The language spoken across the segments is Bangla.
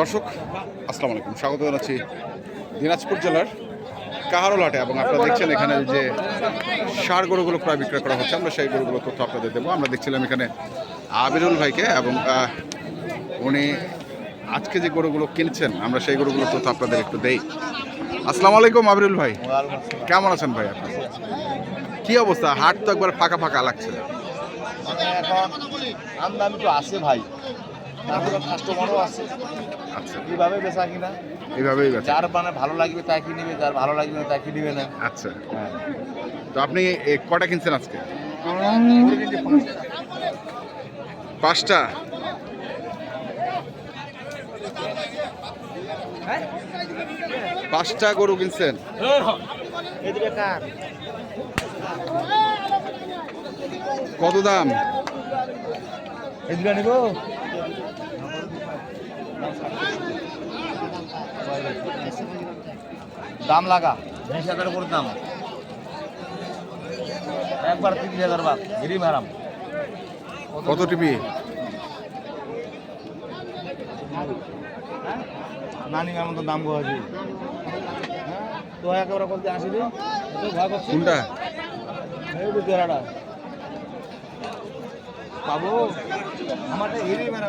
দর্শক, আসসালামু আলাইকুম। স্বাগত জানাচ্ছি দিনাজপুর জেলার কাহারোলাটে এবং আপনারা দেখছেন এখানে যে সার গরুগুলো প্রায় বিক্রয় করা হচ্ছে, আমরা সেই গরুগুলো তথ্য আপনাদের দেবো। আমরা দেখছিলাম এখানে আবিরুল ভাইকে এবং উনি আজকে যে গরুগুলো কিনছেন, আমরা সেই গরুগুলো তথ্য আপনাদের একটু দেই। আসসালামু আলাইকুম আবিরুল ভাই। কেমন আছেন ভাই আপনি? কি অবস্থা? হাট তো একবার ফাঁকা ফাঁকা লাগছে। মানে আমদানি তো আছে ভাই। তারপরে কাস্টমারও আছে? আচ্ছা। কীভাবে বেচা কিনা? এইভাবেই বেচা। যার মানে ভালো লাগবে তাই কিনবে যার ভালো লাগবে না তাই কিনবে না? আচ্ছা। হ্যাঁ। তো আপনি কটা কিনছেন আজকে? পাঁচটা। পাঁচটা? গরু কিনছেন? কত দাম? এদিকে নিব? দাম লাগা। বিশ হাজার করে দাম। একবার তিরিশ হাজার বাদ গিরি মারাম। কত টিপি? নানি আমার তো দাম গো তো একেবারে বলতে আসি রে ভয় করছি কোনটা? বাবু আমারটা হিরি মারা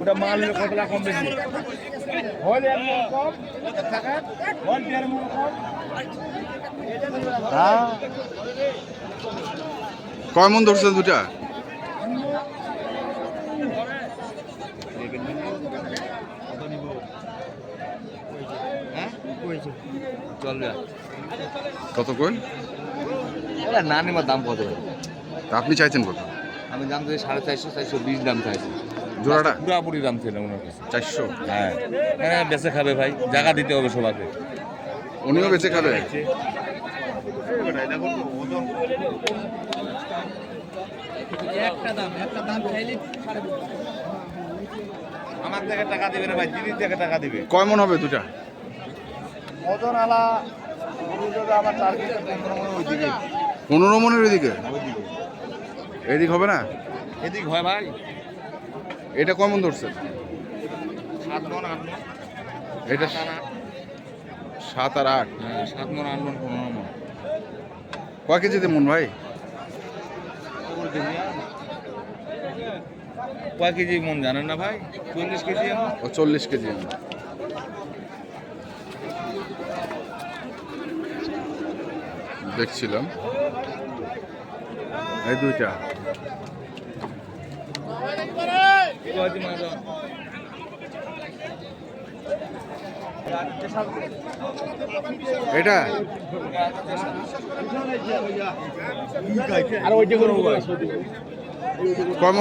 ওটা মাল কত টাকা কম বেশি? হলে এক কম টাকা হল দেড় কম। হ্যাঁ। কয় মন ধরছেন দুটা? চল কত কই? এটা না নেবার দাম কত? আপনি চাইছেন কত? আমি দাম চাই সাড়ে চারশো চারশো বিশ দাম চাইছি। জোড়াটা? পুরাপুরি দাম ছিল ওনার কাছে চারশো? হ্যাঁ। হ্যাঁ বেঁচে খাবে ভাই। জায়গা দিতে হবে সবাইকে। উনিও বেঁচে খাবে? আমার থেকে টাকা দিবে না ভাই দিদির থেকে টাকা দিবে। কয় মন হবে দুটা? ওজন আলা আমার চার পনেরো মনে মনের এদিকে ওই দিকে এদিক হবে না? এদিক হয় ভাই। এটা কয় মন ধরছেন সাত মন আট এটা সাত আর আট? হ্যাঁ সাত মন আট মন পনেরো মন। কয় কেজিতে মন ভাই? কয় কেজি মন জানেন না ভাই? চল্লিশ কেজি ও চল্লিশ কেজি দেখছিলাম। এই দুইটা। এটা? আর ওইটা করব কয়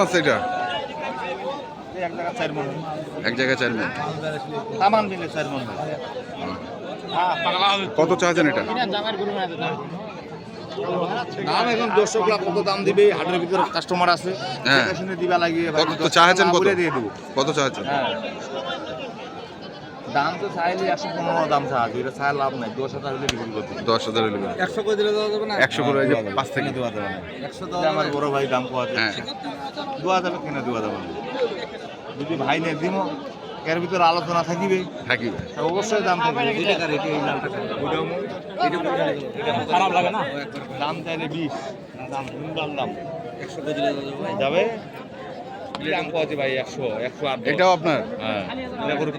আছে এটা? এক টাকা চার মন। এক জায়গায় চার মন। মন। হ্যাঁ কত চাচ্ছেন এটা? দাম এখন দর্শক লাখ কত দাম দিবে? হাটের ভিতরে কাস্টমার আছে। হ্যাঁ। শুনে দিবা লাগিয়ে ভাই, কত তো দশ টাকা চাচ্ছেন না কত দিয়ে দেবো। কত চাচ্ছেন হ্যাঁ। দাম তো চাইলে একশো পনেরো দাম চাচ্ছে এটা চাই লাভ নাই। দশ হাজার হলে বিক্রি করতে দশ হাজার হলে। একশো করে দিলে দেওয়া যাবে না? একশো করে এই যে পাঁচ থেকে। দেওয়া যাবে না। একশো আমার বড় ভাই দাম কোয়া হ্যাঁ। দেওয়া যাবে কিনা দেওয়া যাবে না। যদি ভাই নে দিব এর ভিতরে আলোচনা থাকিবে। থাকিবে। অবশ্যই দাম থাকবে। খারাপ লাগে না? দাম চাইলে বিশ দাম দাম দাম। একশো যাবে দাম কোয়াছে ভাই একশো একশো আট এটাও আপনার? হ্যাঁ। এটা করে কি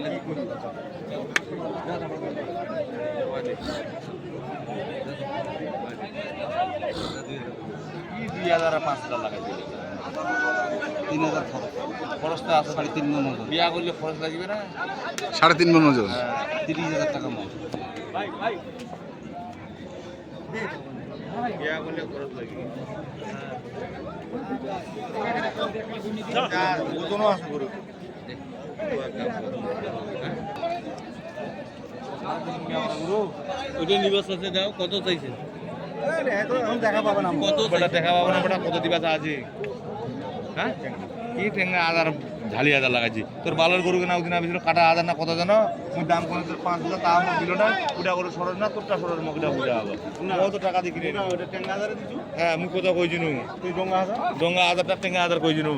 দুই হাজার পাঁচ হাজার লাগাই তিন হাজার খরচ। খরচটা আছে সাড়ে তিন মন বিয়া করলে খরচ লাগবে না? সাড়ে তিন মন ওজন। তিরিশ হাজার টাকা মন বিয়া করলে খরচ লাগবে। ওজনও আছে গরু ওইটা নিবাস আছে দাও কত চাইছে? দেখা পাবে না। কত বেটা দেখা পাবো না কত দিবা আছে? হ্যাঁ? কি টেঙ্গা আদার ঝালি আদার লাগাইছি? তোর বালের গরু কেনা ওদিন আমি কাটা আদার না কত জানো মুই দাম করে তোর পাঁচ হাজার তা আমার দিল না। ওটা করে সরস না তোরটা সরস মগটা বুঝা হবে। কত টাকা দিয়ে কিনে ওটা টেঙ্গা আদারে দিছু? হ্যাঁ মুই কথা কইছি নু তুই ডঙ্গা হাসা ডঙ্গা আদারটা টেঙ্গা আদার কইছি নু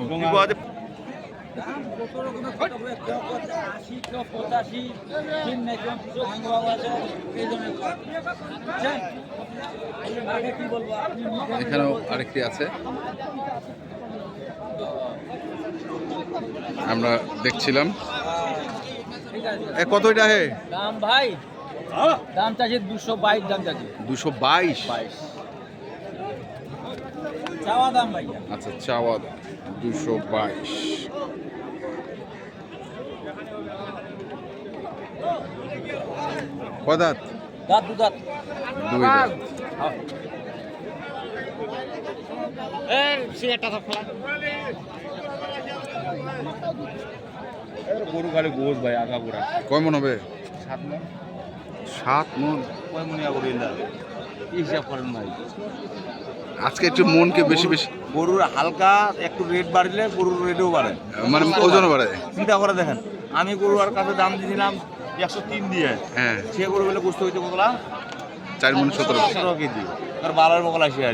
বলব আপনি মুখে এখানেও আরেকটি আছে। আমরা দেখছিলাম। ঠিক আছে এ কত এটা হে? দাম ভাই। দাম চাচ্ছি দুশো বাইশ দাম চাচ্ছি দুশো বাইশ? বাইশ। চাওয়া দাম ভাই আচ্ছা চাওয়া দুশো বাইশ। কদাত দাঁত? দু দাঁত। দুই দাঁত। গরু গাড়ি গোস ভাই আগা গোড়া। কয় মন হবে? সাত মন। সাত মন? কয় গরু হিসাব করেন ভাই? আজকে একটু মনকে বেশি বেশি গরুর হালকা একটু রেট বাড়লে গরুর রেটও বাড়ে। মানে ওজন বাড়ে। চিন্তা করে দেখেন আমি গরুর কাছে দাম দিয়েছিলাম একশো তিন দিয়ে। হ্যাঁ। সে গরু বলে বুঝতে হয়েছে কতলা? চার মন সতেরো। সতেরো কেজি। আর বারোর বকল আসি হ্যাঁ?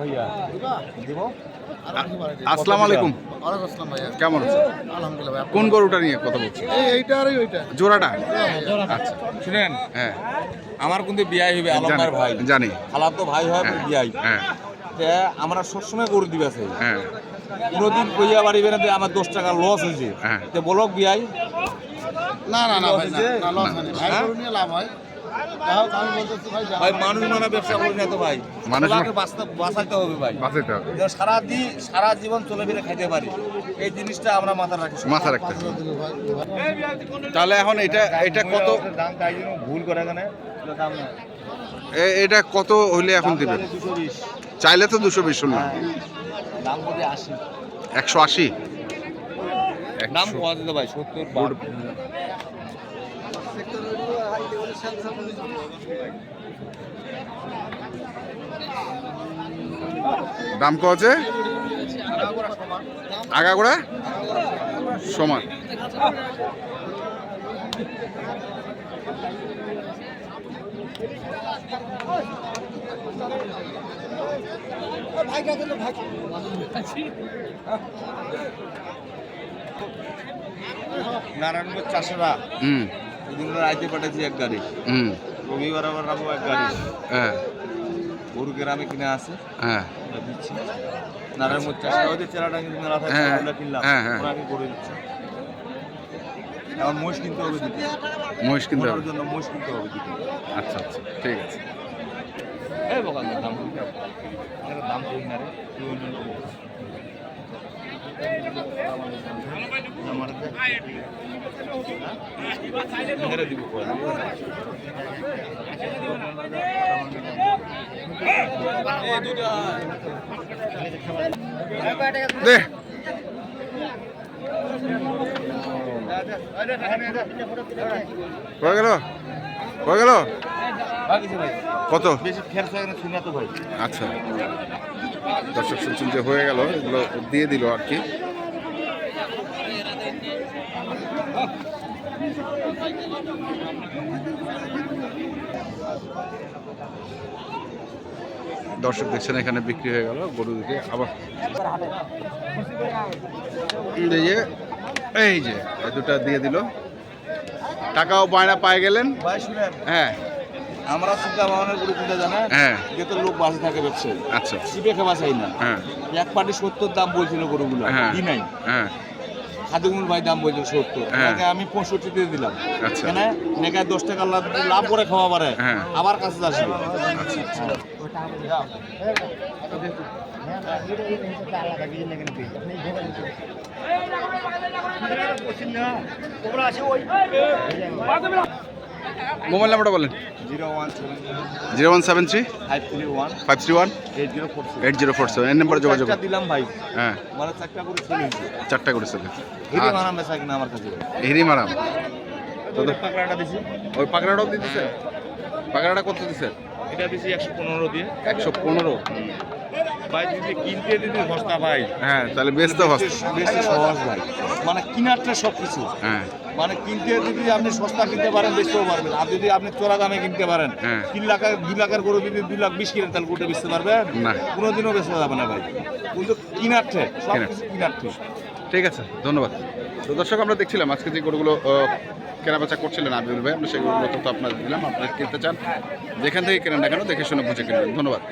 ভাইয়া। দিব? আসসালামু আলাইকুম। ওয়ালাইকুম আসসালাম ভাইয়া। কেমন আছে আলহামদুলিল্লাহ ভাইয়া কোন গরুটা নিয়ে কথা বলছি এই এইটা আর ওইটা। জোড়াটা? আচ্ছা। শুনেন হ্যাঁ। আমার কিন্তু বিয়াই হবে আলমদার ভাই। জানি। জানি তো ভাই হয় হ্যাঁ বিয়াই। হ্যাঁ। তে আমরা সবসময় গরু দিবে আছে। হ্যাঁ। কোনোদিন কইয়া বাড়িবে না আমার দশ টাকা লস হয়েছে। হ্যাঁ। তে বলক বিয়াই। না না না ভাই না, লস না হয়নি। ভাই হ্যাঁ? গরু নিয়ে লাভ হয়। যাই হোক আমি বলতেছি ভাই মানুষ মানা ব্যবসা করি না তো ভাই। মানুষ বাঁচাইতে হবে ভাই। বাঁচাইতে হবে। সারা দিন সারা জীবন চলে খাইতে পারি। এই জিনিসটা আমরা মাথা রাখি। মাথা রাখতে হবে। দিবি ভাই, ভাই। তাহলে এখন এটা এটা কত দাম তাই ভুল করে এখানে দাম না এ- এটা কত হলে এখন দিবেন বিশ। চাইলে তো দুশো বিশ শুনলাম যদি একশো আশি? দাম ভাই সত্তর। দাম কত আছে? আগাগোড়া? সমান। নারায়ণগঞ্জ চাষরা। হুম। ওদিন রাইতে পাঠাচ্ছি এক গাড়ি। হুম। রবিবার আবার নামবো এক গাড়ি। হ্যাঁ। গরু গ্রামে কিনে আছে। হ্যাঁ। দিচ্ছি। নারায়ণগঞ্জ চাষরা ওই যে চেরাটা কিন্তু মেলা থাকে হ্যাঁ, ওগুলো কিনলাম। হ্যাঁ, হ্যাঁ। করে দিচ্ছি। এখন মোষ কিনতে হবে দিতে। মহিষ কিনতে হবে। জন্য মোষ কিনতে হবে দিতে। আচ্ছা আচ্ছা। ঠিক আছে। এই বকাল দাম। দাম কই না রে তুই অন্য লোক আমার মেরে দিব কই দে। হয়ে গেল? হয়ে গেল? কত? বেশি ফের থাকে শুনে তো ভাই। আচ্ছা। দর্শক শুনছেন যে হয়ে গেল এগুলো দিয়ে দিল আর কি। দর্শক দেখছেন এখানে বিক্রি হয়ে গেল গরু দিকে আবার এই যে এই যে দুটা দিয়ে দিল। টাকাও বায়না পায় গেলেন। হ্যাঁ আমরা চিন্তা ভাবনার গুরু কিনতে জানা হ্যাঁ যে তো লোক বাসে থাকে ব্যবসায়ী আচ্ছা শিবে খেবা চাই না হ্যাঁ এক পাটি সত্তর দাম বলছিল গরুগুলো হ্যাঁ। কি নাই হ্যাঁ খাদিমুল ভাই দাম বলছিল সত্তর হ্যাঁ। আমি পঁয়ষট্টি দিয়ে দিলাম আচ্ছা। কেন নেকায় দশ টাকা লাভ লাভ করে খাওয়া পারে হ্যাঁ। আবার কাছে আসবে মোবাইল নাম্বারটা বলেন। Zero one seven three. Five three one. Eight zero four eight zero four seven. এই নাম্বারে যোগাযোগ দিলাম ভাই। হ্যাঁ। মানে চারটা করে সেভেন হিরে মারাম দিছি। ওই পাকড়াটাও দিতেছে? পাকড়াটা কত দিছে? এটা দিছি একশো পনেরো দিয়ে। একশো পনেরো। ভাই যদি কিনতে দিতে সস্তা ভাই। হ্যাঁ তাহলে বেশ তো বেশি সহজ ভাই। মানে কিনারটা সব কিছু হ্যাঁ। মানে কিনতে যদি আপনি সস্তা কিনতে পারেন বেচতেও পারবেন। আর যদি আপনি চোরা দামে কিনতে পারেন হ্যাঁ। তিন লাখের দুই লাখের গরু যদি দুই লাখ বিশ কিনেন তাহলে গোটে বেচতে পারবেন? না। কোনোদিনও বেচতে যাবে না ভাই। কিন্তু কিনারটে সব। কিছু কিনারটে। ঠিক আছে ধন্যবাদ। তো দর্শক আমরা দেখছিলাম আজকে যে গরুগুলো কেনাবেচা করছিলেন আবিরুল ভাই আমরা সেই গরুগুলো তথ্য আপনাদের দিলাম। আপনারা কিনতে চান যেখান থেকে কেনেন না কেন দেখে শুনে বুঝে কিনবেন। ধন্যবাদ।